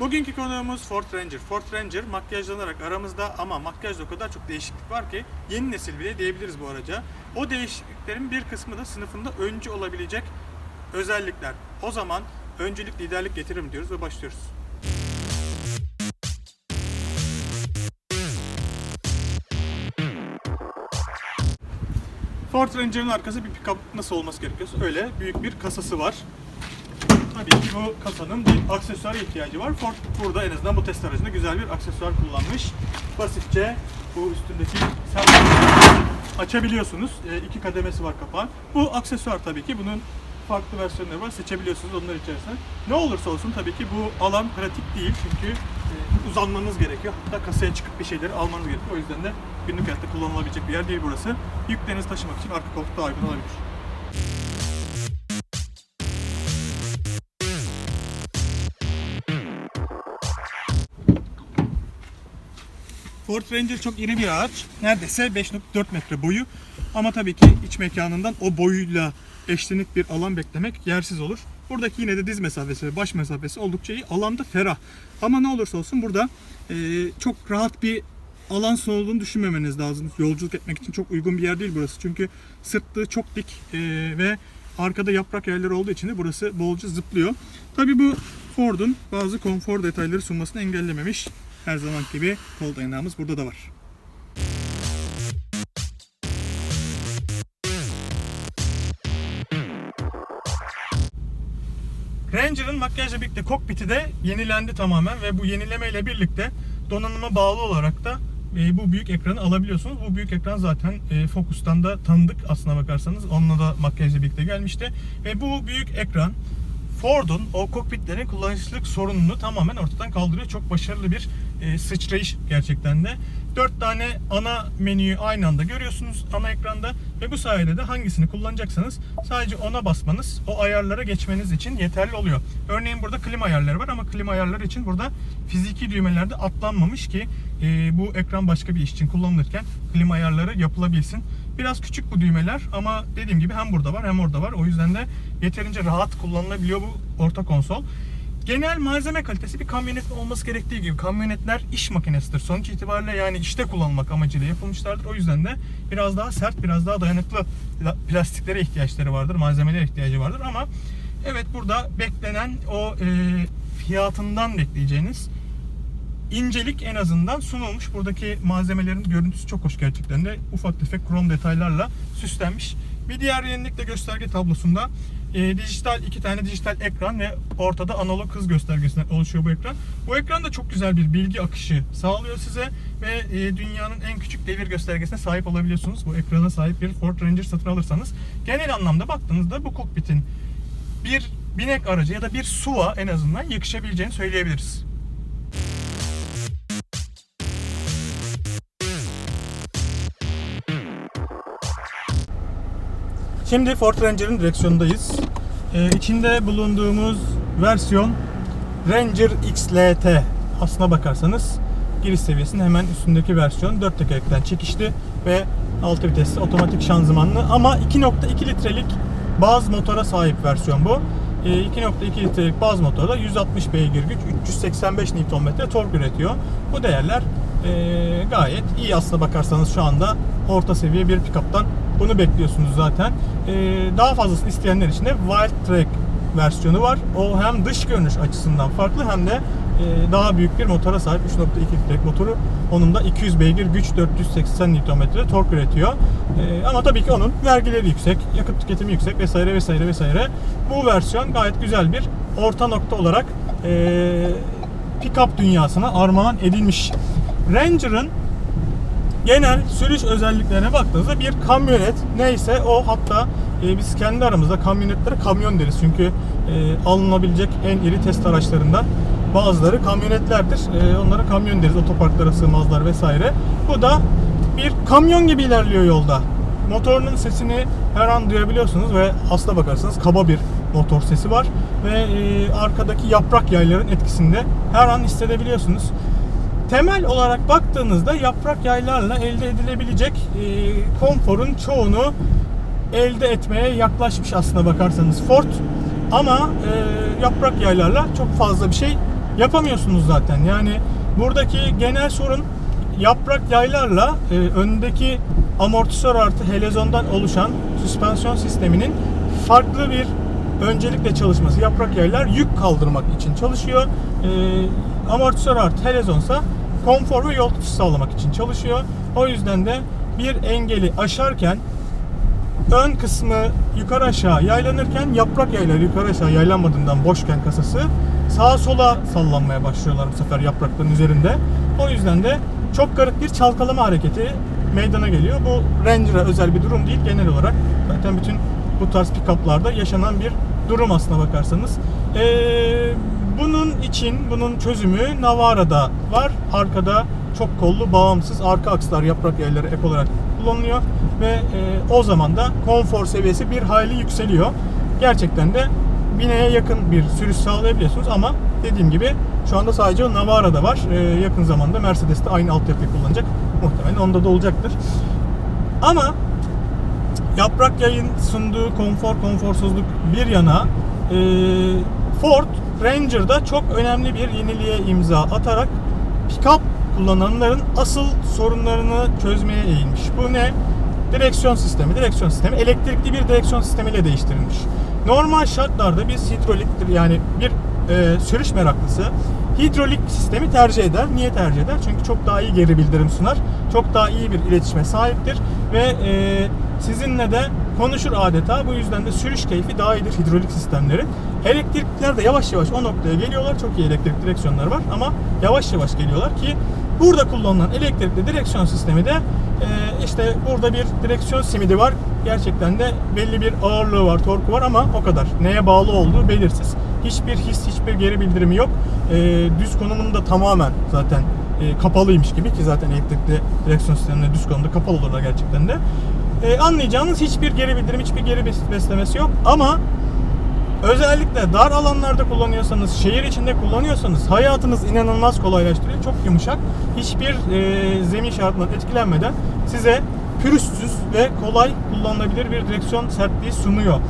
Bugünkü konuğumuz Ford Ranger. Ford Ranger makyajlanarak aramızda ama makyajda o kadar çok değişiklik var ki yeni nesil bile diyebiliriz bu araca. O değişikliklerin bir kısmı da sınıfında öncü olabilecek özellikler. O zaman öncülük liderlik getirir mi diyoruz ve başlıyoruz. Ford Ranger'ın arkası bir pick-up nasıl olması gerekiyorsa öyle büyük bir kasası var. Tabii ki bu kasanın bir aksesuara ihtiyacı var. Ford burada en azından bu test aracında güzel bir aksesuar kullanmış. Basitçe bu üstündeki açabiliyorsunuz. E, iki kademesi var kapağın. Bu aksesuar tabii ki. Bunun farklı versiyonları var. Seçebiliyorsunuz onlar içerisinde. Ne olursa olsun tabii ki bu alan pratik değil. Çünkü e, uzanmanız gerekiyor. Hatta kasaya çıkıp bir şeyleri almanız gerekiyor. O yüzden de günlük hayatta kullanılabilecek bir yer değil burası. Yüklerinizi taşımak için arka koltuk daha uygun olabilir. Ford Ranger çok iri bir araç. Neredeyse 5.4 metre boyu. Ama tabii ki iç mekanından o boyuyla eşlenik bir alan beklemek yersiz olur. Buradaki yine de diz mesafesi ve baş mesafesi oldukça iyi. Alanda ferah. Ama ne olursa olsun burada e, çok rahat bir alan sunulduğunu düşünmemeniz lazım. Yolculuk etmek için çok uygun bir yer değil burası. Çünkü sırtlığı çok dik e, ve arkada yaprak yerleri olduğu için de burası bolca zıplıyor. Tabii bu Ford'un bazı konfor detayları sunmasını engellememiş. Her zaman gibi kol dayanağımız burada da var. Ranger'ın makyajla birlikte kokpiti de yenilendi tamamen ve bu yenileme ile birlikte donanıma bağlı olarak da e, bu büyük ekranı alabiliyorsunuz. Bu büyük ekran zaten e, Focus'tan da tanıdık aslına bakarsanız. Onunla da makyajla birlikte gelmişti. Ve bu büyük ekran Ford'un o kokpitlerin kullanışlılık sorununu tamamen ortadan kaldırıyor. Çok başarılı bir e, sıçrayış gerçekten de. 4 tane ana menüyü aynı anda görüyorsunuz ana ekranda ve bu sayede de hangisini kullanacaksanız sadece ona basmanız o ayarlara geçmeniz için yeterli oluyor. Örneğin burada klima ayarları var ama klima ayarları için burada fiziki düğmelerde atlanmamış ki e, bu ekran başka bir iş için kullanılırken klima ayarları yapılabilsin. Biraz küçük bu düğmeler ama dediğim gibi hem burada var hem orada var. O yüzden de yeterince rahat kullanılabiliyor bu orta konsol. Genel malzeme kalitesi bir kamyonetin olması gerektiği gibi kamyonetler iş makinesidir. Sonuç itibariyle yani işte kullanmak amacıyla yapılmışlardır. O yüzden de biraz daha sert, biraz daha dayanıklı pla- plastiklere ihtiyaçları vardır, malzemelere ihtiyacı vardır. Ama evet burada beklenen o e, fiyatından bekleyeceğiniz incelik en azından sunulmuş. Buradaki malzemelerin görüntüsü çok hoş gerçekten de. Ufak tefek krom detaylarla süslenmiş. Bir diğer yenilik de gösterge tablosunda e, dijital iki tane dijital ekran ve ortada analog hız göstergesinden oluşuyor bu ekran. Bu ekran da çok güzel bir bilgi akışı sağlıyor size ve e, dünyanın en küçük devir göstergesine sahip olabiliyorsunuz. Bu ekrana sahip bir Ford Ranger satın alırsanız. Genel anlamda baktığınızda bu kokpitin bir binek aracı ya da bir SUV'a en azından yakışabileceğini söyleyebiliriz. Şimdi Ford Ranger'ın direksiyonundayız. Ee, içinde bulunduğumuz versiyon Ranger XLT. Aslına bakarsanız giriş seviyesinin hemen üstündeki versiyon 4 tekerlekten çekişli ve 6 vitesli otomatik şanzımanlı ama 2.2 litrelik baz motora sahip versiyon bu. Ee, 2.2 litrelik baz motorda 160 beygir güç, 385 Nm tork üretiyor. Bu değerler ee, gayet iyi aslına bakarsanız şu anda orta seviye bir pick-up'tan bunu bekliyorsunuz zaten. Ee, daha fazlasını isteyenler için de Wild Track versiyonu var. O hem dış görünüş açısından farklı hem de e, daha büyük bir motora sahip 3.2 litrelik motoru. Onun da 200 beygir güç 480 Nm tork üretiyor. E, ama tabii ki onun vergileri yüksek, yakıt tüketimi yüksek vesaire vesaire vesaire. Bu versiyon gayet güzel bir orta nokta olarak e, pick-up dünyasına armağan edilmiş. Ranger'ın genel sürüş özelliklerine baktığınızda bir kamyonet neyse o hatta e, biz kendi aramızda kamyonetlere kamyon deriz. Çünkü e, alınabilecek en iri test araçlarından bazıları kamyonetlerdir. E, onlara kamyon deriz. Otoparklara sığmazlar vesaire. Bu da bir kamyon gibi ilerliyor yolda. Motorunun sesini her an duyabiliyorsunuz ve aslına bakarsanız kaba bir motor sesi var ve e, arkadaki yaprak yayların etkisinde her an hissedebiliyorsunuz. Temel olarak baktığınızda yaprak yaylarla elde edilebilecek e, konforun çoğunu elde etmeye yaklaşmış aslına bakarsanız Ford. Ama e, yaprak yaylarla çok fazla bir şey yapamıyorsunuz zaten. Yani buradaki genel sorun yaprak yaylarla e, öndeki amortisör artı helezondan oluşan süspansiyon sisteminin farklı bir öncelikle çalışması. Yaprak yaylar yük kaldırmak için çalışıyor. E, amortisör artı helezonsa konfor ve yol sağlamak için çalışıyor. O yüzden de bir engeli aşarken ön kısmı yukarı aşağı yaylanırken yaprak yayları yukarı aşağı yaylanmadığından boşken kasası sağa sola sallanmaya başlıyorlar bu sefer yaprakların üzerinde. O yüzden de çok garip bir çalkalama hareketi meydana geliyor. Bu Ranger'a özel bir durum değil. Genel olarak zaten bütün bu tarz pick-up'larda yaşanan bir durum aslına bakarsanız. Ee, bunun için bunun çözümü Navara'da var. Arkada çok kollu bağımsız arka akslar yaprak yayları ek olarak kullanılıyor ve e, o zaman da konfor seviyesi bir hayli yükseliyor. Gerçekten de bineye yakın bir sürüş sağlayabiliyorsunuz ama dediğim gibi şu anda sadece Navara'da var. E, yakın zamanda Mercedes'te aynı altyapıyı kullanacak. Muhtemelen onda da olacaktır. Ama yaprak yayın sunduğu konfor konforsuzluk bir yana e, Ford Ranger'da çok önemli bir yeniliğe imza atarak pick-up kullananların asıl sorunlarını çözmeye eğilmiş. Bu ne? Direksiyon sistemi. Direksiyon sistemi elektrikli bir direksiyon sistemiyle değiştirilmiş. Normal şartlarda biz hidroliktir yani bir e, sürüş meraklısı hidrolik sistemi tercih eder. Niye tercih eder? Çünkü çok daha iyi geri bildirim sunar. Çok daha iyi bir iletişime sahiptir ve e, sizinle de konuşur adeta. Bu yüzden de sürüş keyfi daha iyidir hidrolik sistemleri. Elektrikler de yavaş yavaş o noktaya geliyorlar. Çok iyi elektrik direksiyonlar var ama yavaş yavaş geliyorlar ki burada kullanılan elektrikli direksiyon sistemi de e, işte burada bir direksiyon simidi var. Gerçekten de belli bir ağırlığı var, torku var ama o kadar. Neye bağlı olduğu belirsiz. Hiçbir his, hiçbir geri bildirimi yok. E, düz konumunda tamamen zaten e, kapalıymış gibi ki zaten elektrikli direksiyon sisteminde düz konumda kapalı olurlar gerçekten de. E, anlayacağınız hiçbir geri bildirim, hiçbir geri beslemesi yok ama özellikle dar alanlarda kullanıyorsanız, şehir içinde kullanıyorsanız hayatınız inanılmaz kolaylaştırıyor. Çok yumuşak. Hiçbir e, zemin şartından etkilenmeden size pürüzsüz ve kolay kullanılabilir bir direksiyon sertliği sunuyor.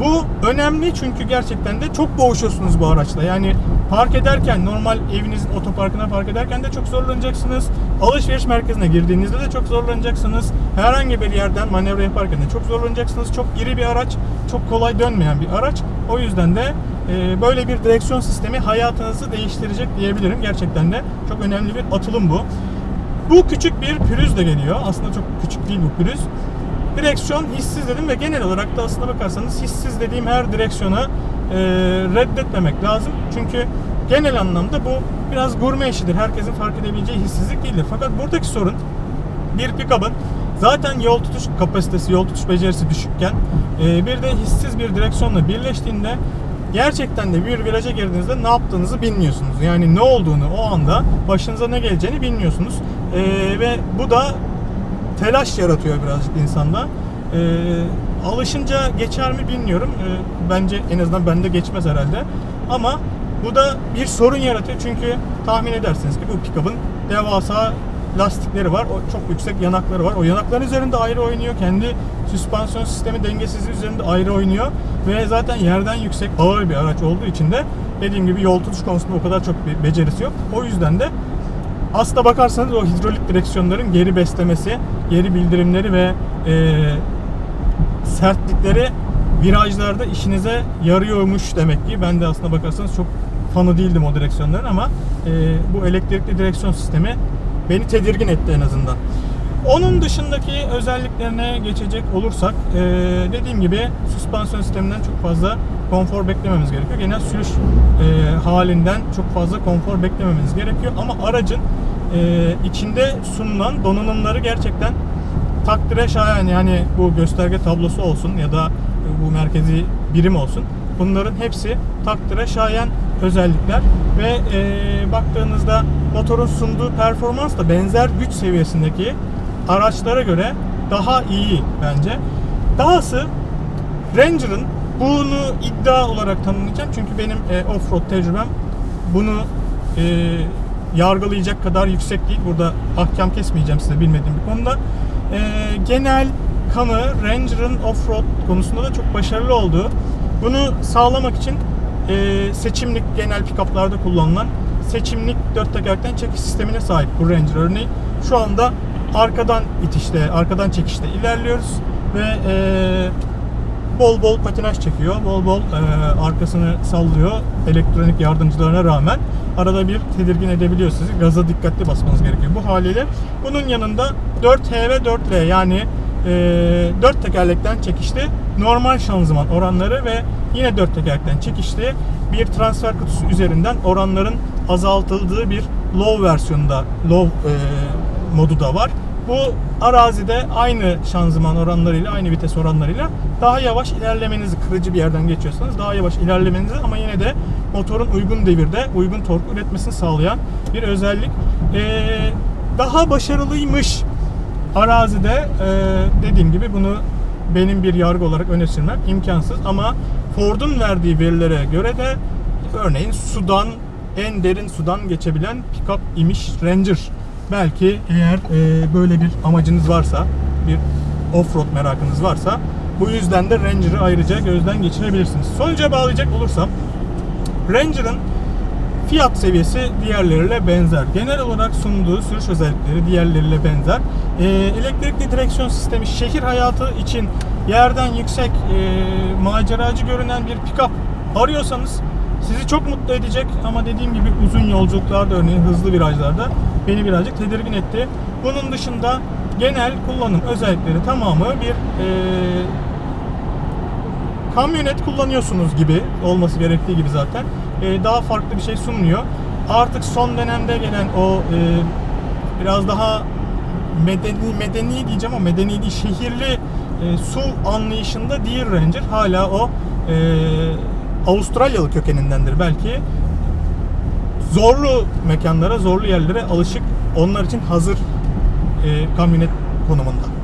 Bu önemli çünkü gerçekten de çok boğuşuyorsunuz bu araçla. Yani park ederken normal evinizin otoparkına park ederken de çok zorlanacaksınız. Alışveriş merkezine girdiğinizde de çok zorlanacaksınız. Herhangi bir yerden manevra yaparken de çok zorlanacaksınız. Çok iri bir araç, çok kolay dönmeyen bir araç. O yüzden de e, böyle bir direksiyon sistemi hayatınızı değiştirecek diyebilirim. Gerçekten de çok önemli bir atılım bu. Bu küçük bir pürüz de geliyor. Aslında çok küçük değil bu pürüz. Direksiyon hissiz dedim ve genel olarak da aslına bakarsanız hissiz dediğim her direksiyonu e, reddetmemek lazım. Çünkü genel anlamda bu biraz gurme işidir. Herkesin fark edebileceği hissizlik değildir. Fakat buradaki sorun bir pick-up'ın zaten yol tutuş kapasitesi, yol tutuş becerisi düşükken e, bir de hissiz bir direksiyonla birleştiğinde gerçekten de bir viraja girdiğinizde ne yaptığınızı bilmiyorsunuz. Yani ne olduğunu o anda başınıza ne geleceğini bilmiyorsunuz. E, ve bu da telaş yaratıyor birazcık insanda. E, alışınca geçer mi bilmiyorum. E, bence en azından bende geçmez herhalde. Ama bu da bir sorun yaratıyor çünkü tahmin edersiniz ki bu pick-up'ın devasa lastikleri var. O çok yüksek yanakları var. O yanakların üzerinde ayrı oynuyor. Kendi süspansiyon sistemi dengesizliği üzerinde ayrı oynuyor. Ve zaten yerden yüksek ağır bir araç olduğu için de dediğim gibi yol tutuş konusunda o kadar çok bir becerisi yok. O yüzden de aslına bakarsanız o hidrolik direksiyonların geri beslemesi, geri bildirimleri ve e, sertlikleri virajlarda işinize yarıyormuş demek ki. Ben de aslına bakarsanız çok fanı değildim o direksiyonların ama e, bu elektrikli direksiyon sistemi beni tedirgin etti en azından. Onun dışındaki özelliklerine geçecek olursak e, dediğim gibi süspansiyon sisteminden çok fazla konfor beklememiz gerekiyor. Genel sürüş e, halinden çok fazla konfor beklememiz gerekiyor. Ama aracın e, içinde sunulan donanımları gerçekten takdire şayan. Yani bu gösterge tablosu olsun ya da bu merkezi birim olsun. Bunların hepsi takdire şayan özellikler ve e, baktığınızda motorun sunduğu performans da benzer güç seviyesindeki araçlara göre daha iyi bence. Dahası Ranger'ın bunu iddia olarak tanımlayacağım çünkü benim e, offroad tecrübem bunu e, yargılayacak kadar yüksek değil. Burada ahkam kesmeyeceğim size bilmediğim bir konuda. E, genel kanı Ranger'ın offroad konusunda da çok başarılı olduğu. Bunu sağlamak için e, seçimlik genel pick-up'larda kullanılan seçimlik dört tekerlekten çekiş sistemine sahip bu Ranger örneğin. Şu anda arkadan itişte, arkadan çekişte ilerliyoruz ve eee, bol bol patinaj çekiyor. Bol bol eee, arkasını sallıyor elektronik yardımcılarına rağmen. Arada bir tedirgin edebiliyor sizi. Gaza dikkatli basmanız gerekiyor bu haliyle. Bunun yanında 4H ve 4L yani eee 4 tekerlekten çekişli normal şanzıman oranları ve yine 4 tekerlekten çekişli bir transfer kutusu üzerinden oranların azaltıldığı bir low versiyonunda low eee, modu da var. Bu arazide aynı şanzıman oranlarıyla, aynı vites oranlarıyla daha yavaş ilerlemenizi, kırıcı bir yerden geçiyorsanız daha yavaş ilerlemenizi ama yine de motorun uygun devirde, uygun tork üretmesini sağlayan bir özellik. Ee, daha başarılıymış arazide ee, dediğim gibi bunu benim bir yargı olarak öne sürmem imkansız ama Ford'un verdiği verilere göre de örneğin sudan en derin sudan geçebilen pick-up imiş Ranger. Belki eğer e, böyle bir amacınız varsa, bir off-road merakınız varsa bu yüzden de Ranger'ı ayrıca gözden geçirebilirsiniz. Sonuca bağlayacak olursam Ranger'ın fiyat seviyesi diğerleriyle benzer. Genel olarak sunduğu sürüş özellikleri diğerleriyle benzer. Ee, elektrikli direksiyon sistemi şehir hayatı için yerden yüksek e, maceracı görünen bir pick-up arıyorsanız sizi çok mutlu edecek ama dediğim gibi uzun yolculuklarda örneğin hızlı virajlarda beni birazcık tedirgin etti. Bunun dışında genel kullanım özellikleri tamamı bir e, kamyonet kullanıyorsunuz gibi olması gerektiği gibi zaten e, daha farklı bir şey sunmuyor. Artık son dönemde gelen o e, biraz daha medeni medeni diyeceğim ama medeni değil şehirli e, su anlayışında değil Ranger. Hala o e, Avustralyalı kökenindendir belki. Zorlu mekanlara, zorlu yerlere alışık onlar için hazır e, kamyonet konumunda.